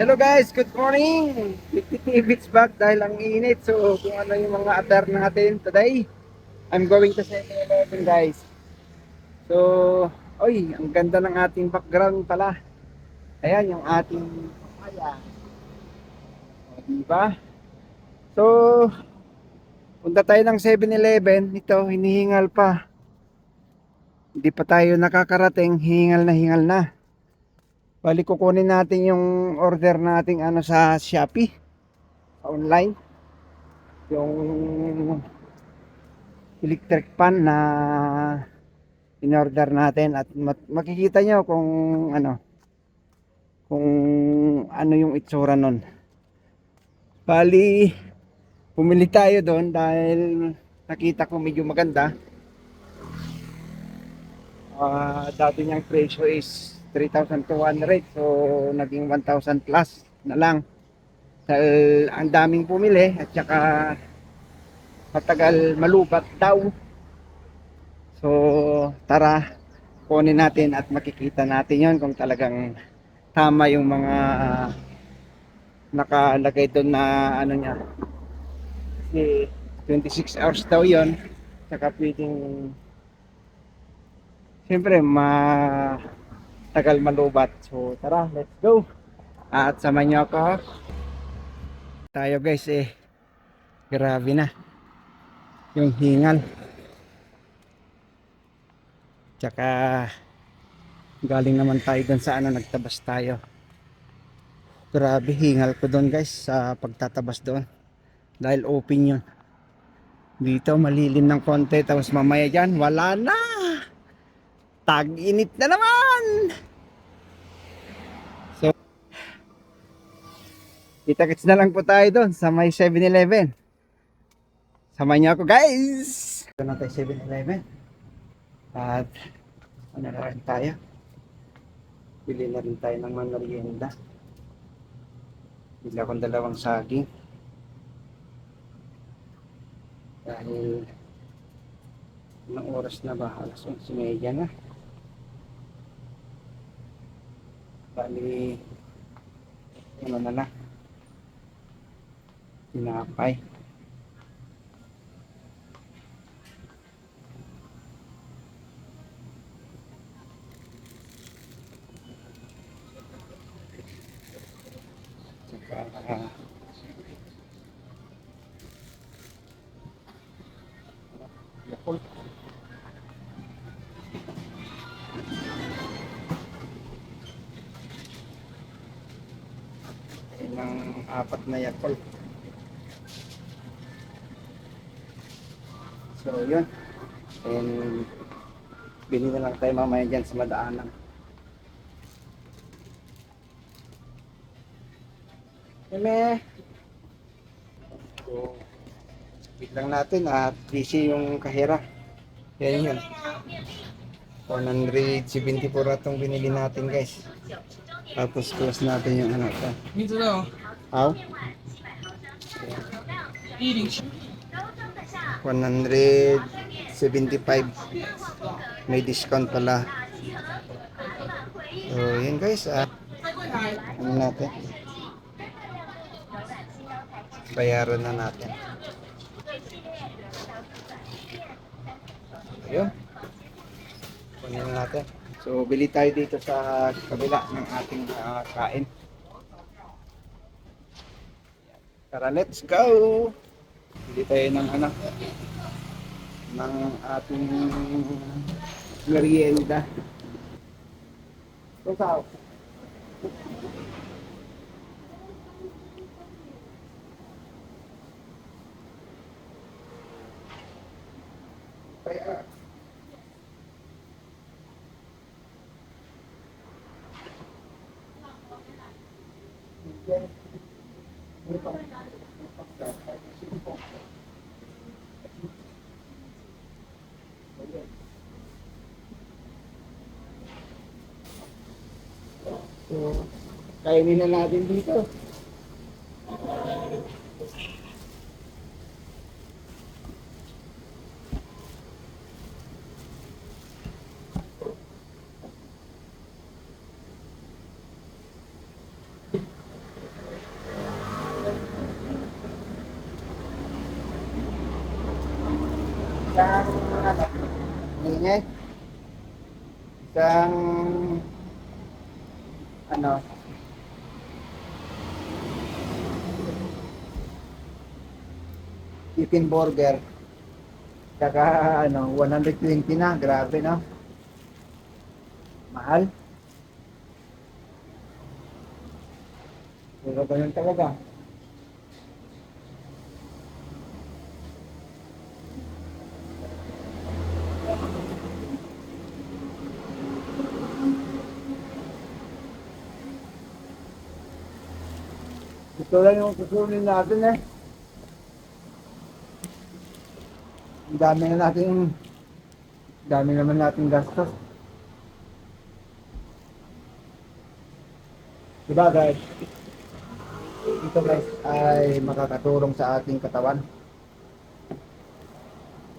Hello guys, good morning! 50 bits back dahil ang init. So kung ano yung mga attire natin today, I'm going to 7-Eleven guys. So, oy, ang ganda ng ating background pala. Ayan yung ating papaya. O, diba? So, punta tayo ng 7-Eleven. Ito, hinihingal pa. Hindi pa tayo nakakarating, hingal na hingal na. Bali kukunin natin yung order nating ano sa Shopee online. Yung electric pan na in-order natin at makikita nyo kung ano kung ano yung itsura nun. Bali pumili tayo doon dahil nakita ko medyo maganda. Ah, dati niyang presyo is 3,200 so naging 1,000 plus na lang. Dahil ang daming pumili at saka matagal malubat daw. So tara kunin natin at makikita natin yon kung talagang tama yung mga ah, nakalagay doon na ano niya. Kasi 26 hours daw yon saka pwedeng siyempre ma tagal malubat. So tara, let's go. At sama niyo ako. Tayo guys eh. Grabe na. Yung hingal. Tsaka galing naman tayo doon sa ano nagtabas tayo. Grabe hingal ko doon guys sa pagtatabas doon. Dahil open yun. Dito malilim ng konti tapos mamaya dyan wala na. Tag-init na naman. So, kita-kits na lang po tayo doon sa may 7-Eleven. Samahan niyo ako guys. Ito na tayo 7-Eleven. At ano na rin tayo. Bili na rin tayo ng mga merienda. Bili akong dalawang saging. Dahil Anong oras na ba? Alas 11.30 na. Bali, ano na na. Tinapay. Tsaka, ah, apat na Yakult. So, yun. And, bili na lang tayo mamaya dyan sa madaanan. Eme! So, wait lang natin at busy yung kahira. Yan yun. 174 atong binili natin guys. Tapos close natin yung ano pa. Dito daw. How? 175. May discount pala. So, yun guys. Ah. Ano natin? Bayaran na natin. Ayun kunin na natin so bili tayo dito sa kabila ng ating ah, kain tara let's go bili tayo ng ano ng ating merienda. Ikaw. Kaya, So, kainin na natin dito. Isang, isang ano, chicken burger. Saka, ano, 120 na. Grabe, no? Mahal. Pero ganun talaga. Ito lang yung kukunin natin eh. Ang dami na natin, dami naman natin gastos. Diba guys? Ito guys ay makakatulong sa ating katawan.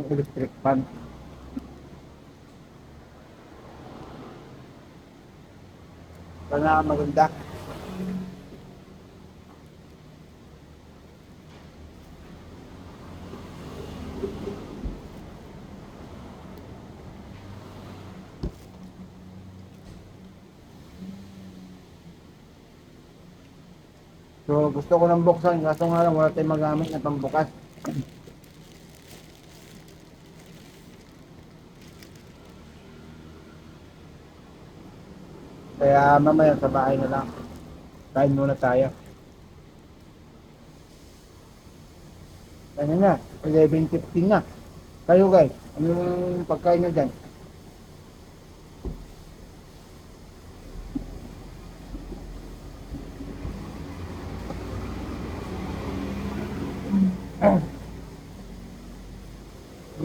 Yung electric fan. Sana maganda. So gusto ko nang buksan kaso nga lang wala tayong magamit na pambukas. Kaya mamaya sa bahay na lang. Kain muna tayo. Ano na, 11.15 na. Kayo guys, ano yung pagkain nyo dyan?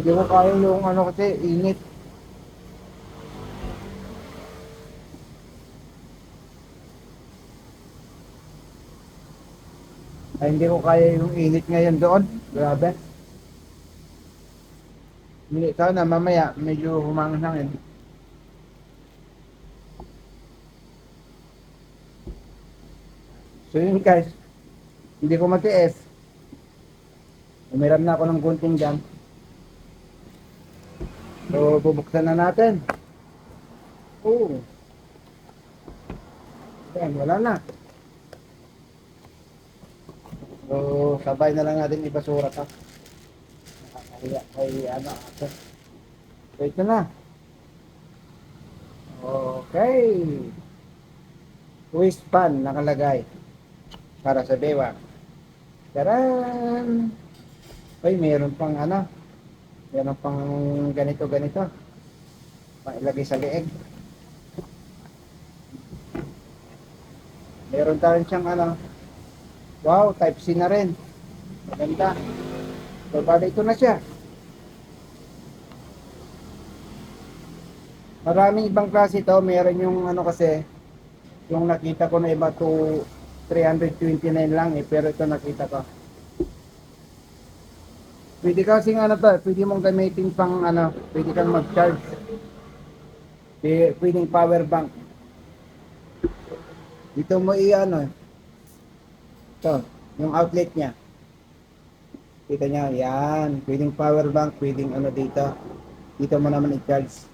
Hindi ko kaya yung ano kasi init. Ay, hindi ko kaya yung init ngayon doon. Grabe. Hindi, sana mamaya medyo humanghangin. So yun guys, hindi ko matiis. Umiram na ako ng gunting dyan. So, bubuksan na natin. Oo. Yan, wala na. So, sabay na lang natin ibasura ka. Nakakahiya kay ano. So, ito na. Okay. Twist pan nakalagay. Para sa bewa. Taran! Ay, meron pang ano. Meron pang ganito ganito. Pang ilagay sa leeg. Meron tayo siyang ano. Wow, type C na rin. Maganda. So, bali ito na siya. Maraming ibang klase ito. Meron yung ano kasi, yung nakita ko na iba to 329 lang eh. Pero ito nakita ko. Pwede kasi ano to, pwede mong gamitin pang ano, pwede kang mag-charge. Pwede, pwedeng power bank. Dito mo i-ano, ito, yung outlet niya. Kita niya, yan. Pwedeng power bank, pwedeng ano dito. Dito mo naman i-charge.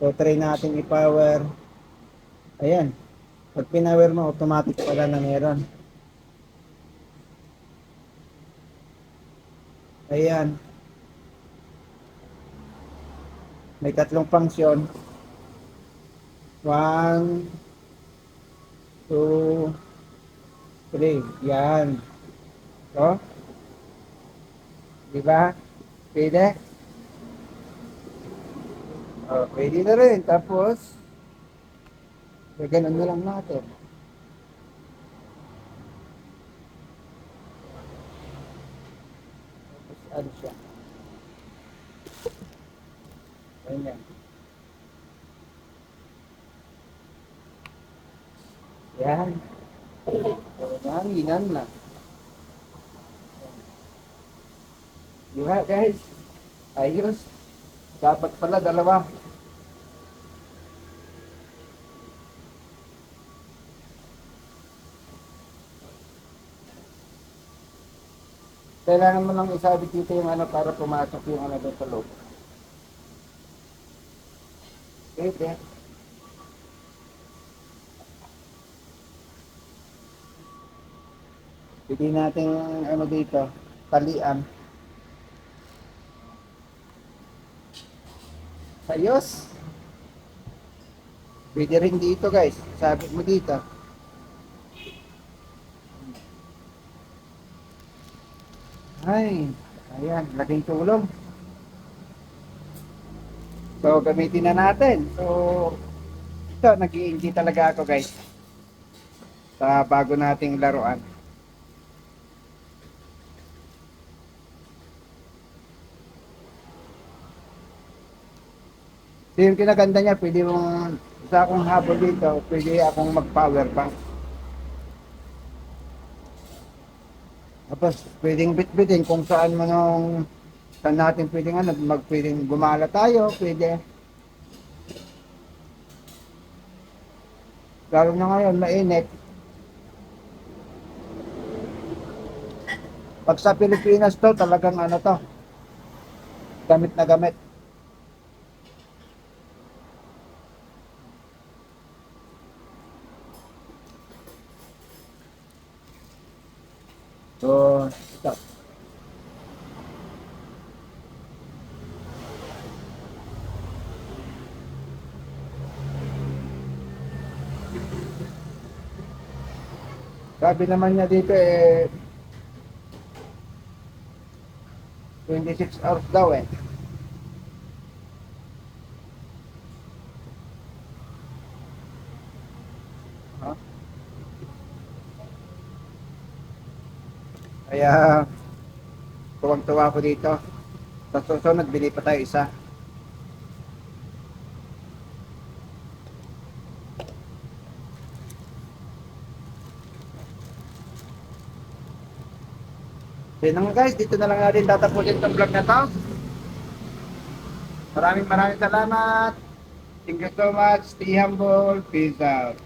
So, try natin i-power. Ayan. Pag pinower mo, automatic pala na meron. Ayan. May tatlong function. One, two, three. Yan. O? Diba? Pwede? O, pwede na rin. Tapos, ganun na lang natin. Tapos, ano siya? Ganyan. Yan. So, nanginan na. Di ba, guys? Ayos. Dapat pala dalawa. Kailangan mo lang isabit dito yung ano para pumasok yung ano doon sa loob. Pwede. Pwede natin ano dito, talian. Ayos. Pwede rin dito guys. Sabit mo dito. Ay, ayan, laking tulong. So, gamitin na natin. So, ito, nag enjoy talaga ako guys. Sa bago nating laruan. So, yung kinaganda niya, pwede mong sa akong habol dito, pwede akong mag-power bank. Tapos, pwedeng bit-bitin kung saan mo nung saan natin pwedeng ano, mag pwedeng gumala tayo, pwede. Lalo na ngayon, mainit. Pag sa Pilipinas to, talagang ano to, gamit na gamit. So, ito. Sabi naman niya dito eh 26 hours daw eh. Ha? Kaya tuwang-tuwa ako dito. Sa susunod, bili pa tayo isa. So yun na nga guys, dito na lang natin tatapusin itong vlog na to. Maraming maraming salamat. Thank you so much. Stay humble. Peace out.